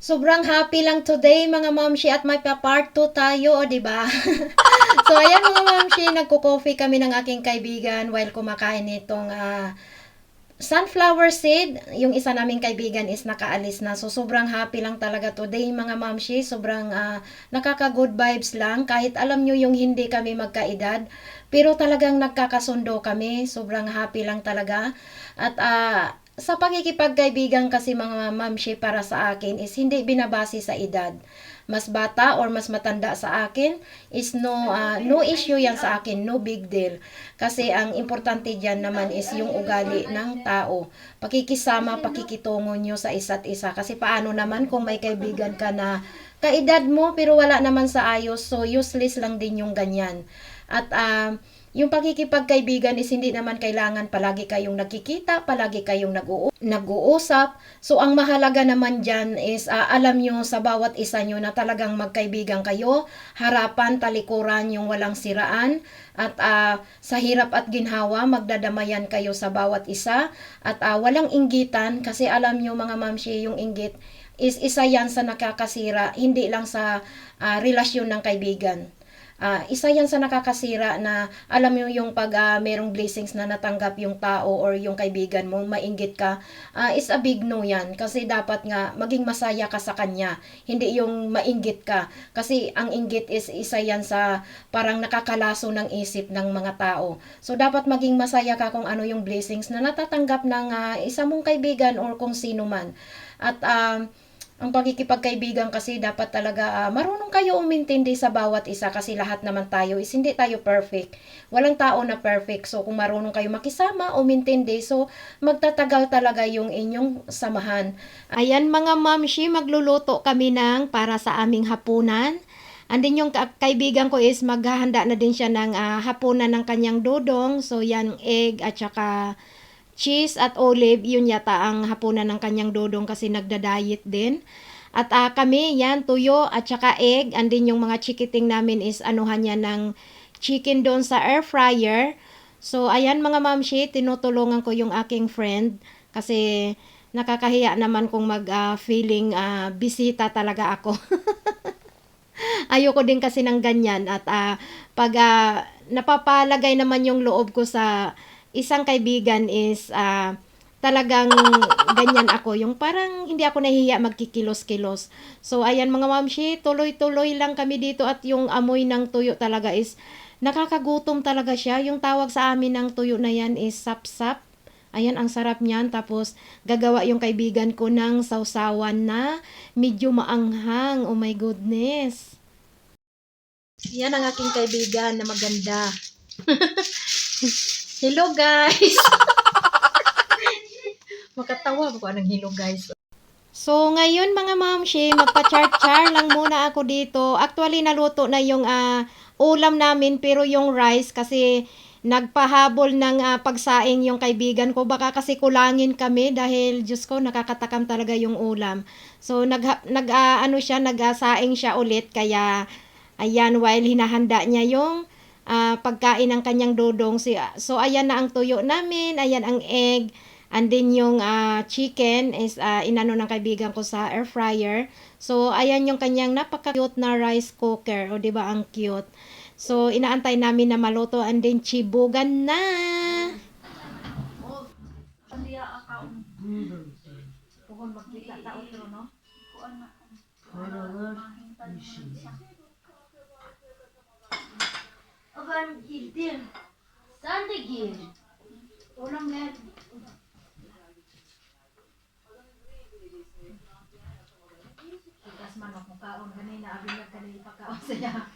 Sobrang happy lang today mga mamshi at may pa part 2 tayo, o di ba? so ayan mga mamshi, nagko-coffee kami ng aking kaibigan while kumakain nitong ah, sunflower seed. Yung isa naming kaibigan is nakaalis na. So sobrang happy lang talaga today mga mamshi. Sobrang ah, nakaka-good vibes lang kahit alam nyo yung hindi kami magkaedad. Pero talagang nagkakasundo kami. Sobrang happy lang talaga. At ah, sa pagkikipagkaibigan kasi mga mamshi para sa akin is hindi binabase sa edad. Mas bata or mas matanda sa akin is no ah, no issue yan sa akin, no big deal. Kasi ang importante diyan naman is yung ugali ng tao. Pakikisama, pakikitungo nyo sa isa't isa. Kasi paano naman kung may kaibigan ka na kaedad mo pero wala naman sa ayos, so useless lang din yung ganyan. At ah, yung pakikipagkaibigan is hindi naman kailangan palagi kayong nagkikita, palagi kayong nag-uu- nag-uusap. So, ang mahalaga naman dyan is ah, alam nyo sa bawat isa nyo na talagang magkaibigan kayo, harapan, talikuran, yung walang siraan. At ah, sa hirap at ginhawa, magdadamayan kayo sa bawat isa. At ah, walang inggitan, kasi alam nyo mga mamshi, yung inggit is isa yan sa nakakasira, hindi lang sa ah, relasyon ng kaibigan. Ah, isa yan sa nakakasira na alam mo yung pag ah, merong blessings na natanggap yung tao or yung kaibigan mo, mainggit ka, ah, is a big no yan. Kasi dapat nga maging masaya ka sa kanya, hindi yung mainggit ka. Kasi ang inggit is isa yan sa parang nakakalaso ng isip ng mga tao. So dapat maging masaya ka kung ano yung blessings na natatanggap ng ah, isa mong kaibigan or kung sino man. At ah, ang pagkikipagkaibigan kasi dapat talaga ah, marunong kayo umintindi sa bawat isa kasi lahat naman tayo is hindi tayo perfect. Walang tao na perfect. So kung marunong kayo makisama, umintindi, so magtatagal talaga yung inyong samahan. Ayan mga mamshi, magluluto kami ng para sa aming hapunan. Andin yung ka- kaibigan ko is maghahanda na din siya ng ah, hapunan ng kanyang dudong. So yan egg at saka cheese at olive, yun yata ang hapunan ng kanyang dodong kasi nagda-diet din. At ah, kami, yan, tuyo at saka egg. Andin yung mga chikiting namin is anuhan niya ng chicken doon sa air fryer. So, ayan mga mamshi, tinutulungan ko yung aking friend kasi nakakahiya naman kung mag-feeling bisita talaga ako. Ayoko din kasi ng ganyan at ah, pag ah, napapalagay naman yung loob ko sa isang kaibigan is ah, talagang ganyan ako. Yung parang hindi ako nahihiya magkikilos-kilos. So, ayan mga mamshi, tuloy-tuloy lang kami dito at yung amoy ng tuyo talaga is nakakagutom talaga siya. Yung tawag sa amin ng tuyo na yan is sap-sap. Ayan, ang sarap niyan. Tapos, gagawa yung kaibigan ko ng sausawan na medyo maanghang. Oh my goodness. Yan ang aking kaibigan na maganda. Hello guys! Makatawa ako anong hello guys. So, ngayon mga mamshi, magpa-char-char lang muna ako dito. Actually, naluto na yung ah, ulam namin, pero yung rice kasi nagpahabol ng ah, pagsaing yung kaibigan ko. Baka kasi kulangin kami dahil, Diyos ko, nakakatakam talaga yung ulam. So, nag, nag ah, ano siya, nag-saing siya ulit. Kaya, ayan, while hinahanda niya yung ah, pagkain ng kanyang dodong. Si, so, ayan na ang tuyo namin, ayan ang egg, and then yung ah, chicken is ah, inano ng kaibigan ko sa air fryer. So, ayan yung kanyang napaka-cute na rice cooker. O, di ba ang cute? So, inaantay namin na maluto and then chibugan na. Aban gittim. Sen de gir. Oğlum ne? Tigas manok mo kaon kanina abin kanina pagkaon saya.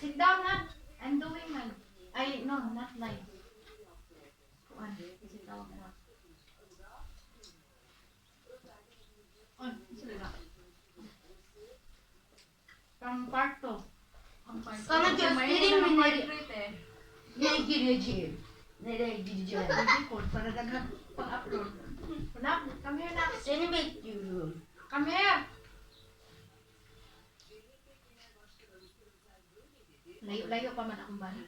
Sit down ha. I'm doing man. Ay no, not like. Kuan, sit down na. On, sila na. Pang parto. Sana göstereyim mi nereye? Nereye gireceğim? Nereye gireceğim? Record para daghan pang-upload. Nak, come here nak. Seni bekliyorum. Come here. Layo-layo pa man akong bahay.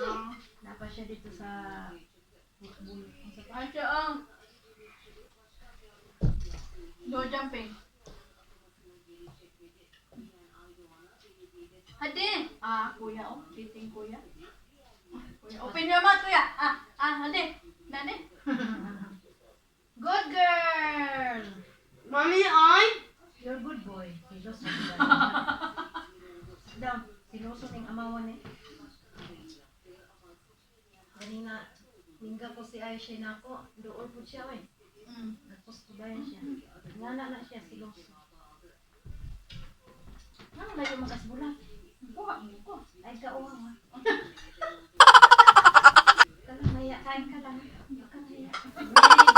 Um, napa siya dito sa Bukbul. Ay, siya ang. No jumping. Hadi. Ah, kuya, oh. Kiting kuya. Kuya, open your mouth, kuya. Ah, ah, hadi. Nani? Good girl. Mommy, I. You're good boy. Siloso Sit down. Siloso ng amawan eh. Kanina, hingga ko si Aisha na ako. Doon po siya eh. Mm. Nagpostudayan siya. Ngana na siya, siloso. Ano na yung makasbulat? Kuha mo ko. Ay, kauwang ha. Kalang maya, kain ka lang. Kalang maya. Bro,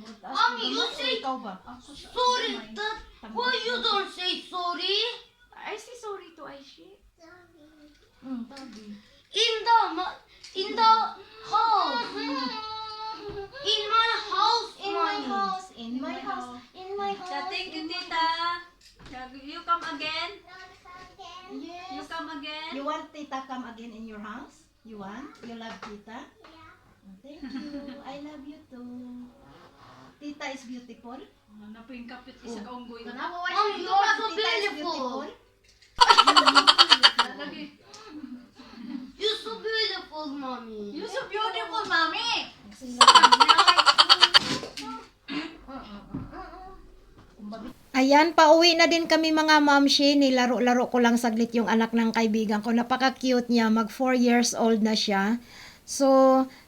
Mommy, you say sorry. That, why you don't say sorry? I say sorry to Aishi. Tabi. In the in the house. In my house, In my house, in my house, in my house. Thank you, tita. You come again? You Yes. come again? You want tita come again in your house? You want? You love tita? Oh, Thank you. I love you too. Tita is beautiful. Ano po yung kapit isa kaunggoy? Mommy, you are so Tita is beautiful. You're so beautiful, mommy. You're so beautiful, mommy! Ayan, pauwi na din kami mga mamshi. Nilaro-laro ko lang saglit yung anak ng kaibigan ko. Napaka-cute niya. Mag 4 years old na siya. So,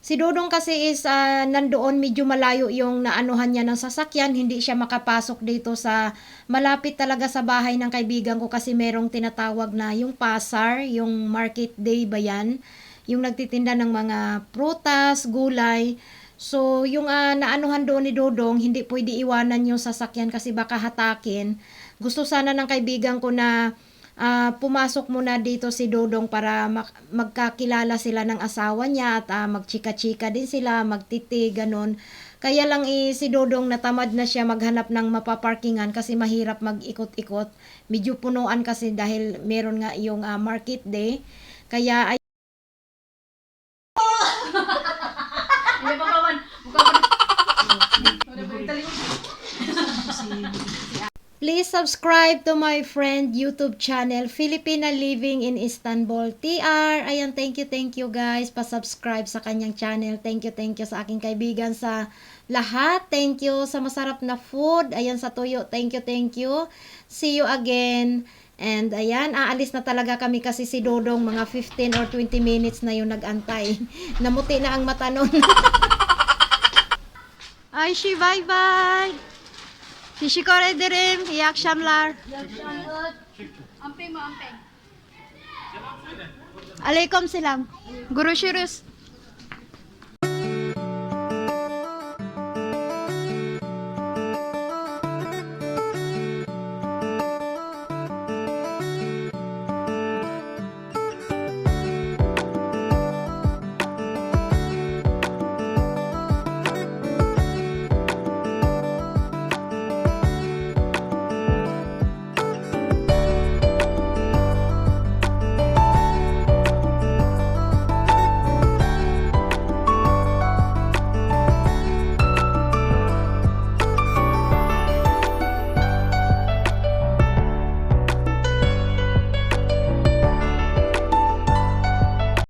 si Dodong kasi is ah, nandoon medyo malayo yung naanuhan niya ng sasakyan. Hindi siya makapasok dito sa malapit talaga sa bahay ng kaibigan ko kasi merong tinatawag na yung pasar, yung market day ba yan? Yung nagtitinda ng mga prutas, gulay. So, yung ah, naanuhan doon ni Dodong, hindi pwede iwanan yung sasakyan kasi baka hatakin. Gusto sana ng kaibigan ko na ah, pumasok muna dito si Dodong para mak- magkakilala sila ng asawa niya at ah, magchika-chika din sila, magtiti, ganun. Kaya lang eh, si Dodong natamad na siya maghanap ng mapaparkingan kasi mahirap mag-ikot-ikot. Medyo punuan kasi dahil meron nga yung ah, market day. Kaya ay Please subscribe to my friend YouTube channel, Filipina Living in Istanbul, TR. Ayan, thank you, thank you guys. Pa-subscribe sa kanyang channel. Thank you, thank you sa aking kaibigan sa lahat. Thank you sa masarap na food. Ayan, sa tuyo. Thank you, thank you. See you again. And ayan, aalis na talaga kami kasi si Dodong mga 15 or 20 minutes na yung nagantay. Namuti na ang mata nun. Ay, she bye-bye! Shishikore dirim, iyak shamlar. Amping mo, amping. Alaikum silam. Guru Shirus.